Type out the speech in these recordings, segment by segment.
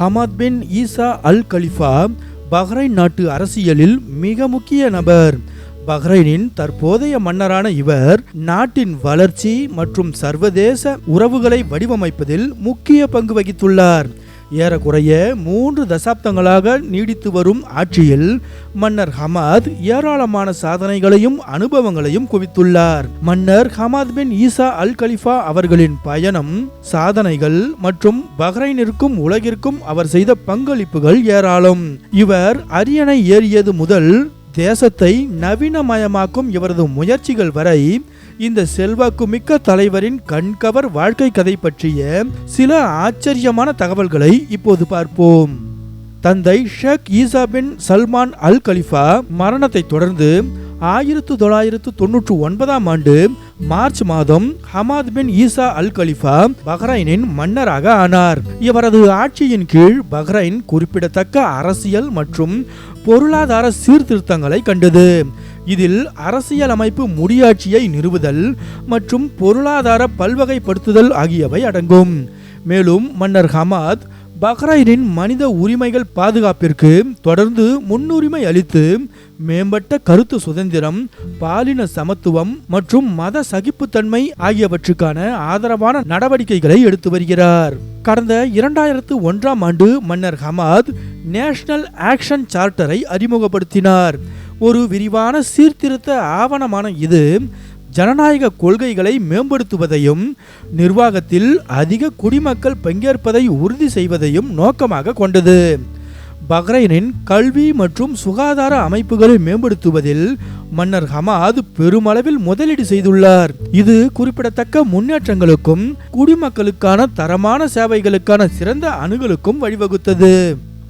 Hamad bin Isa Al Khalifa Bahrain நாட்டு அரசியலில் மிக முக்கிய நபர். பஹ்ரைனின் தற்போதைய மன்னரான இவர் நாட்டின் வளர்ச்சி மற்றும் சர்வதேச உறவுகளை வடிவமைப்பதில் முக்கிய பங்கு வகித்துள்ளார். ஏறக்குறைய மூன்று தசாப்தங்களாக நீடித்து வரும் ஆட்சியில் மன்னர் ஹமாத் ஏராளமான சாதனைகளையும் அனுபவங்களையும் குவித்துள்ளார். மன்னர் Hamad bin Isa Al Khalifa அவர்களின் பயணம் சாதனைகள் மற்றும் பஹ்ரைனிற்கும் உலகிற்கும் அவர் செய்த பங்களிப்புகள் ஏராளம். இவர் அரியணை ஏறியது முதல் தேசத்தை நவீனமயமாக்கும் இவரது முயற்சிகள் வரை இந்த செல்வாக்குமிக்க தலைவரின் கண்கவர் வாழ்க்கை கதை பற்றிய சில ஆச்சரியமான தகவல்களை இப்போது பார்ப்போம். தந்தை ஷேக் ஈசா பின் சல்மான் அல் கலிஃபா மரணத்தை தொடர்ந்து ஆயிரத்து தொள்ளாயிரத்து தொன்னூற்று ஒன்பதாம் ஆண்டு மார்ச் மாதம் Hamad bin Isa Al Khalifa பஹ்ரைனின் மன்னராக ஆனார். இவரது ஆட்சியின் கீழ் பஹ்ரைன் குறிப்பிடத்தக்க அரசியல் மற்றும் பொருளாதார சீர்திருத்தங்களை கண்டது. இதில் அரசியலமைப்பு முடியாட்சியை நிறுவுதல் மற்றும் பொருளாதார பல்வகைப்படுத்துதல் ஆகியவை அடங்கும். மேலும் மன்னர் ஹமாத் பஹ்ரைனின் மனித உரிமைகள் பாதுகாப்பிற்கு தொடர்ந்து முன்னுரிமை அளித்து மேம்பட்ட கருத்து சுதந்திரம் பாலின சமத்துவம் மற்றும் மத சகிப்புத்தன்மை ஆகியவற்றுக்கான ஆதரவான நடவடிக்கைகளை எடுத்து வருகிறார். கடந்த இரண்டாயிரத்து ஒன்றாம் ஆண்டு மன்னர் ஹமாத் நேஷனல் ஆக்ஷன் சார்ட்டரை அறிமுகப்படுத்தினார். ஒரு விரிவான சீர்திருத்த ஆவணமான இது ஜனநாயக கொள்கைகளை மேம்படுத்துவதையும் நிர்வாகத்தில் அதிக குடிமக்கள் பங்கேற்பதை உறுதி செய்வதையும் நோக்கமாக கொண்டது. பஹ்ரைனின் கல்வி மற்றும் சுகாதார அமைப்புகளை மேம்படுத்துவதில் மன்னர் ஹமாத் பெருமளவில் முதலீடு செய்துள்ளார். இது குறிப்பிடத்தக்க முன்னேற்றங்களுக்கும் குடிமக்களுக்கான தரமான சேவைகளுக்கான சிறந்த அணுகலுக்கும் வழிவகுத்தது.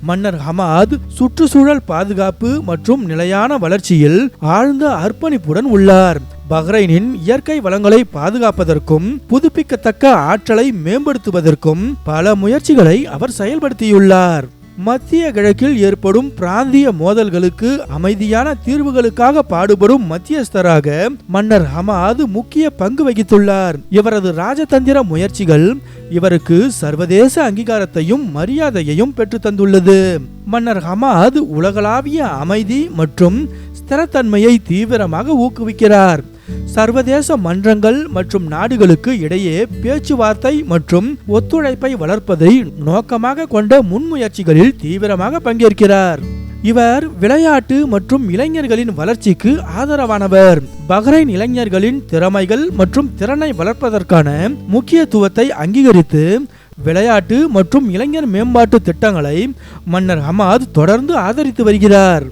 மன்னர் ஹமாத் சுற்றுச்சூழல் பாதுகாப்பு மற்றும் நிலையான வளர்ச்சியில் ஆழ்ந்த அர்ப்பணிப்புடன் உள்ளார். பஹ்ரைனின் இயற்கை வளங்களை பாதுகாப்பதற்கும் புதுப்பிக்கத்தக்க ஆற்றலை மேம்படுத்துவதற்கும் பல முயற்சிகளை அவர் செயல்படுத்தியுள்ளார். மத்திய கிழக்கில் ஏற்படும் பிராந்திய மோதல்களுக்கு அமைதியான தீர்வுகளுக்காக பாடுபடும் மத்தியஸ்தராக மன்னர் ஹமாத் முக்கிய பங்கு வகித்துள்ளார். இவரது ராஜதந்திர முயற்சிகள் இவருக்கு சர்வதேச அங்கீகாரத்தையும் மரியாதையையும் பெற்று தந்துள்ளது. மன்னர் ஹமாத் உலகளாவிய அமைதி மற்றும் ஸ்திரத்தன்மையை தீவிரமாக ஊக்குவிக்கிறார். சர்வதேச மன்றங்கள் மற்றும் நாடுகளுக்கு இடையே பேச்சுவார்த்தை மற்றும் ஒத்துழைப்பை வளர்ப்பதை நோக்கமாக கொண்ட முன்முயற்சிகளில் தீவிரமாக பங்கேற்கிறார். இவர் விளையாட்டு மற்றும் இளைஞர்களின் வளர்ச்சிக்கு ஆதரவானவர். பஹ்ரைன் இளைஞர்களின் திறமைகள் மற்றும் திறனை வளர்ப்பதற்கான முக்கியத்துவத்தை அங்கீகரித்து விளையாட்டு மற்றும் இளைஞர் மேம்பாட்டு திட்டங்களை மன்னர் ஹமாத் தொடர்ந்து ஆதரித்து வருகிறார்.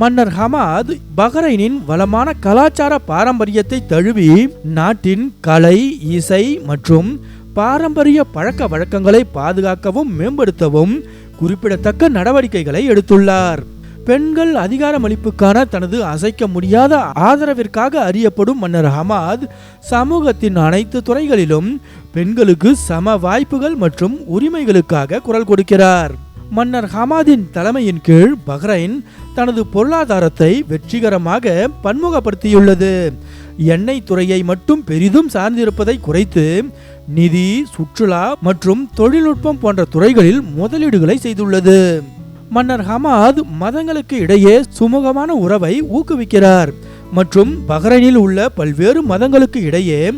மன்னர் ஹமாத் பஹ்ரைனின் வளமான கலாச்சார பாரம்பரியத்தை தழுவி நாட்டின் கலை இசை மற்றும் பாரம்பரிய பழக்க வழக்கங்களை பாதுகாக்கவும் மேம்படுத்தவும் குறிப்பிடத்தக்க நடவடிக்கைகளை எடுத்துள்ளார். பெண்கள் அதிகாரமளிப்புக்கான தனது அசைக்க முடியாத ஆதரவிற்காக அறியப்படும் மன்னர் ஹமாத் சமூகத்தின் அனைத்து துறைகளிலும் பெண்களுக்கு சம வாய்ப்புகள் மற்றும் உரிமைகளுக்காக குரல் கொடுக்கிறார். மன்னர் ஹமாதின் தலைமையின் கீழ் பஹ்ரைன் தனது பொருளாதாரத்தை வெற்றிகரமாக பன்முகப்படுத்தியுள்ளது. எண்ணெய் துறையை மட்டும் பெரிதும் சார்ந்திருப்பதை குறைத்து நிதி சுற்றுலா மற்றும் தொழில்நுட்பம் போன்ற துறைகளில் முதலீடுகளை செய்துள்ளது. மன்னர் ஹமாத் மதங்களுக்கு இடையே சுமூகமான உறவை ஊக்குவிக்கிறார் மற்றும் பஹ்ரைனில் உள்ள பல்வேறு மதங்களுக்கு இடையே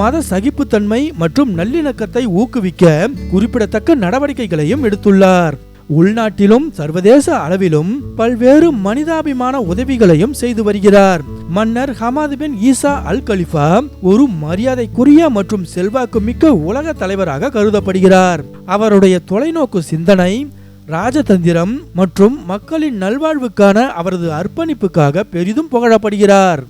மத சகிப்புத்தன்மை மற்றும் நல்லிணக்கத்தை ஊக்குவிக்க குறிப்பிடத்தக்க நடவடிக்கைகளையும் எடுத்துள்ளார். உள்நாட்டிலும் சர்வதேச அளவிலும் பல்வேறு மனிதாபிமான உதவிகளையும் செய்து வருகிறார். மன்னர் Hamad bin Isa Al Khalifa ஒரு மரியாதைக்குரிய மற்றும் செல்வாக்கு மிக்க உலக தலைவராக கருதப்படுகிறார். அவருடைய தொலைநோக்கு சிந்தனை ராஜதந்திரம் மற்றும் மக்களின் நல்வாழ்வுக்கான அவரது அர்ப்பணிப்புக்காக பெரிதும் புகழப்படுகிறார்.